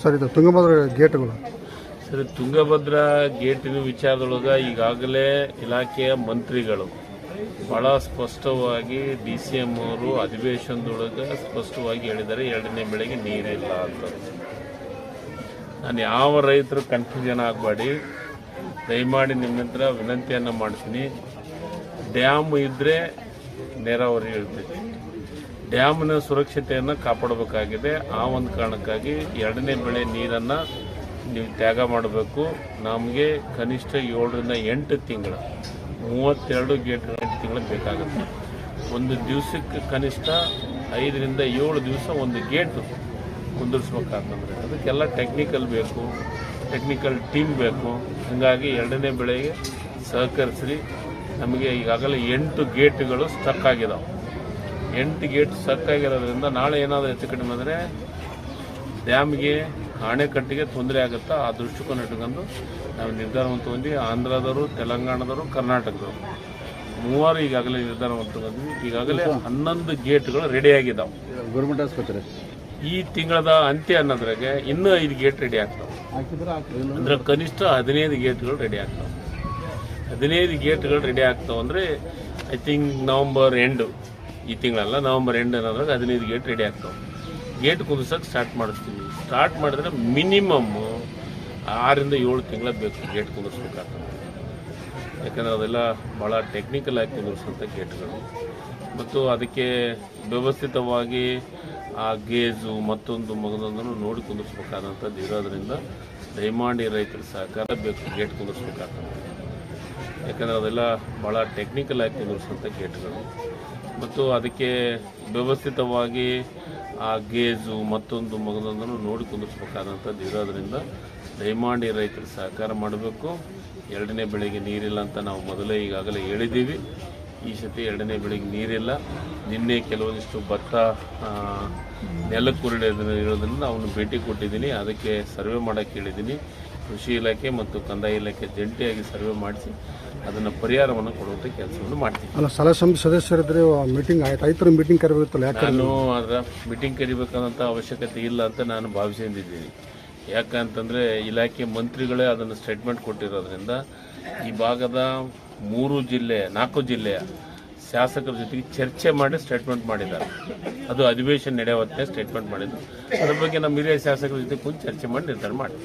Sir, ಇದು ತುಂಗಭದ್ರಾ ಗೇಟ್ಗಳು. ಸರಿ, ತುಂಗಭದ್ರಾ ಗೇಟಿನ ವಿಚಾರದೊಳಗೆ ಈಗಾಗಲೇ ಇಲಾಖೆಯ ಮಂತ್ರಿಗಳು ಬಹಳ ಸ್ಪಷ್ಟವಾಗಿ ಡಿ ಸಿ ಎಂ ಅವರು ಅಧಿವೇಶನದೊಳಗೆ ಸ್ಪಷ್ಟವಾಗಿ ಹೇಳಿದ್ದಾರೆ, ಎರಡನೇ ಬೆಳೆಗೆ ನೀರಿಲ್ಲ ಅಂತ ನಾನು ಯಾವ ರೈತರು ಕನ್ಫ್ಯೂಷನ್ ಆಗಬೇಡಿ. ದಯಮಾಡಿ ನಿಮ್ಮ ಹತ್ರ ವಿನಂತಿಯನ್ನು ಮಾಡ್ತೀನಿ. ಡ್ಯಾಮ್ ಇದ್ದರೆ ನೇರಾವರಿ ಇರ್ತೈತಿ ಡ್ಯಾಮ್ನ ಸುರಕ್ಷತೆಯನ್ನು ಕಾಪಾಡಬೇಕಾಗಿದೆ. ಆ ಒಂದು ಕಾರಣಕ್ಕಾಗಿ ಎರಡನೇ ಬೆಳೆ ನೀರನ್ನು ನೀವು ತ್ಯಾಗ ಮಾಡಬೇಕು. ನಮಗೆ ಕನಿಷ್ಠ ಏಳರಿಂದ ಎಂಟು ತಿಂಗಳು, ಮೂವತ್ತೆರಡು ಗೇಟ್ ಎಂಟು ತಿಂಗಳು ಬೇಕಾಗುತ್ತೆ. ಒಂದು ದಿವಸಕ್ಕೆ ಕನಿಷ್ಠ ಐದರಿಂದ ಏಳು ದಿವಸ ಒಂದು ಗೇಟು ಕುಂದಿರ್ಸ್ಬೇಕಾಗ್ತಂದ್ರೆ ಅದಕ್ಕೆಲ್ಲ ಟೆಕ್ನಿಕಲ್ ಬೇಕು ಟೆಕ್ನಿಕಲ್ ಟೀಮ್ ಬೇಕು. ಹಾಗಾಗಿ ಎರಡನೇ ಬೆಳೆಗೆ ಸಹಕರಿಸ್ರಿ. ನಮಗೆ ಈಗಾಗಲೇ ಎಂಟು ಗೇಟ್ಗಳು ಸ್ಟಕ್ ಆಗಿದಾವೆ. ಎಂಟು ಗೇಟ್ ಸಕ್ಕಾಗಿರೋದ್ರಿಂದ ಆಗಿರೋದ್ರಿಂದ ನಾಳೆ ಏನಾದರೂ ಹೆಚ್ಚು ಕಡಿಮೆ ಅಂದರೆ ಡ್ಯಾಮ್ಗೆ ಅಣೆಕಟ್ಟಿಗೆ ತೊಂದರೆ ಆಗುತ್ತಾ? ಆ ದೃಷ್ಟಿಕೋನ ಇಟ್ಕೊಂಡು ನಾವು ನಿರ್ಧಾರವನ್ನು ತೊಗೊಂಡು ಆಂಧ್ರದವರು ತೆಲಂಗಾಣದವರು ಕರ್ನಾಟಕದವರು. ಮೂವರು ಈಗಾಗಲೇ ನಿರ್ಧಾರವನ್ನು ತಗೊಂಡ್ವಿ. ಈಗಾಗಲೇ ಹನ್ನೊಂದು ಗೇಟ್ಗಳು ರೆಡಿ ಆಗಿದ್ದಾವೆ. ಗೌರ್ಮೆಂಟ್ ಆಸ್ಪತ್ರೆ. ಈ ತಿಂಗಳದ ಅಂತ್ಯ ಅನ್ನೋದ್ರಾಗೆ ಇನ್ನೂ ಐದು ಗೇಟ್ ರೆಡಿ ಆಗ್ತಾವೆ. ಅಂದ್ರೆ ಕನಿಷ್ಠ ಹದಿನೈದು ಗೇಟ್ಗಳು ರೆಡಿ ಆಗ್ತಾವೆ. ಹದಿನೈದು ಗೇಟ್ಗಳು ರೆಡಿ ಆಗ್ತಾವೆ ಅಂದರೆ ಐ ಥಿಂಕ್ ನವಂಬರ್ ಎಂಡು ಈ ತಿಂಗಳಲ್ಲ ನವಂಬರ್ ಎಂಡ್ ಅನ್ನೋದ್ರಾಗ ಹದಿನೈದು ಗೇಟ್ ರೆಡಿ ಆಗ್ತಾವೆ. ಗೇಟ್ ಕುದಿಸೋಕೆ ಸ್ಟಾರ್ಟ್ ಮಾಡಿಸ್ತೀವಿ. ಸ್ಟಾರ್ಟ್ ಮಾಡಿದ್ರೆ ಮಿನಿಮಮ್ ಆರಿಂದ ಏಳು ತಿಂಗಳ ಬೇಕು ಗೇಟ್ ಕುದಿಸ್ಬೇಕಾಗ್ತದೆ. ಯಾಕಂದರೆ ಅದೆಲ್ಲ ಭಾಳ ಟೆಕ್ನಿಕಲ್ ಆಗಿ ಕುದಿಸುವಂಥ ಗೇಟ್ಗಳು ಮತ್ತು ಅದಕ್ಕೆ ವ್ಯವಸ್ಥಿತವಾಗಿ ಆ ಗೇಜು ಮತ್ತೊಂದು ಮಗದೊಂದನ್ನು ನೋಡಿ ಕುಂದಿರ್ಸ್ಬೇಕಾದಂಥದ್ದು ಇರೋದ್ರಿಂದ ದಯಮಾಡಿ ರೈತರ ಸಹಕಾರ ಬೇಕು ಗೇಟ್ ಕುಂದಿರ್ಸ್ಬೇಕಾಗ್ತದೆ ಯಾಕಂದರೆ ಅದೆಲ್ಲ ಭಾಳ ಟೆಕ್ನಿಕಲ್ ಆಗಿ ಕುಂದಿರಿಸುವಂಥ ಗೇಟ್ಗಳು ಮತ್ತು ಅದಕ್ಕೆ ವ್ಯವಸ್ಥಿತವಾಗಿ ಆ ಗೇಜು ಮತ್ತೊಂದು ಮಗದೊಂದನ್ನು ನೋಡಿ ಕುಂದಿರ್ಸ್ಬೇಕಾದಂಥದ್ದು ಇರೋದ್ರಿಂದ ದಯಮಾಡಿ ರೈತರು ಸಹಕಾರ ಮಾಡಬೇಕು. ಎರಡನೇ ಬೆಳೆಗೆ ನೀರಿಲ್ಲ ಅಂತ ನಾವು ಮೊದಲೇ ಈಗಾಗಲೇ ಹೇಳಿದ್ದೀವಿ. ಈ ಸತಿ ಎರಡನೇ ಬೆಳೆಗೆ ನೀರಿಲ್ಲ. ನಿನ್ನೆ ಕೆಲವೊಂದಿಷ್ಟು ಭತ್ತ ಆ, ನೆಲಕ್ಕೆ ಉರುಳಿ ಇರೋದ್ರಿಂದ ಅವನು ಭೇಟಿ ಕೊಟ್ಟಿದ್ದೀನಿ. ಅದಕ್ಕೆ ಸರ್ವೆ ಮಾಡೋಕ್ಕೆ ಹೇಳಿದ್ದೀನಿ. ಕೃಷಿ ಇಲಾಖೆ ಮತ್ತು ಕಂದಾಯ ಇಲಾಖೆ ಜಂಟಿಯಾಗಿ ಸರ್ವೆ ಮಾಡಿಸಿ ಅದನ್ನು ಪರಿಹಾರವನ್ನು ಕೊಡುವಂಥ ಕೆಲಸವನ್ನು ಮಾಡ್ತೀವಿ. ಅಲ್ಲ ಸಲಹಾ ಸಮಿತಿ ಸದಸ್ಯರಿದ್ರೆ ಮೀಟಿಂಗ್ ಆಯ್ತು. ರೈತರ ಮೀಟಿಂಗ್ ಕರಿಬೇಕಲ್ಲ ಯಾಕೆ ನಾನು ಅದರ ಮೀಟಿಂಗ್ ಕರಿಬೇಕಾದಂಥ ಅವಶ್ಯಕತೆ ಇಲ್ಲ ಅಂತ ನಾನು ಭಾವಿಸಿದ್ದೀನಿ ಯಾಕಂತಂದರೆ ಇಲಾಖೆ ಮಂತ್ರಿಗಳೇ ಅದನ್ನು ಸ್ಟೇಟ್ಮೆಂಟ್ ಕೊಟ್ಟಿರೋದ್ರಿಂದ ಈ ಭಾಗದ ಮೂರು ಜಿಲ್ಲೆ ನಾಲ್ಕು ಜಿಲ್ಲೆಯ ಶಾಸಕರ ಜೊತೆಗೆ ಚರ್ಚೆ ಮಾಡಿ ಸ್ಟೇಟ್ಮೆಂಟ್ ಮಾಡಿದ್ದಾರೆ. ಅದು ಅಧಿವೇಶನ ನಡೆಯುವತ್ತೆ ಸ್ಟೇಟ್ಮೆಂಟ್ ಮಾಡಿದ್ದು. ಅದ್ರ ಬಗ್ಗೆ ನಮ್ಮ ಹಿರಿಯ ಶಾಸಕರ ಜೊತೆ ಕುಂತು ಚರ್ಚೆ ಮಾಡಿ ನಿರ್ಧಾರ ಮಾಡಿ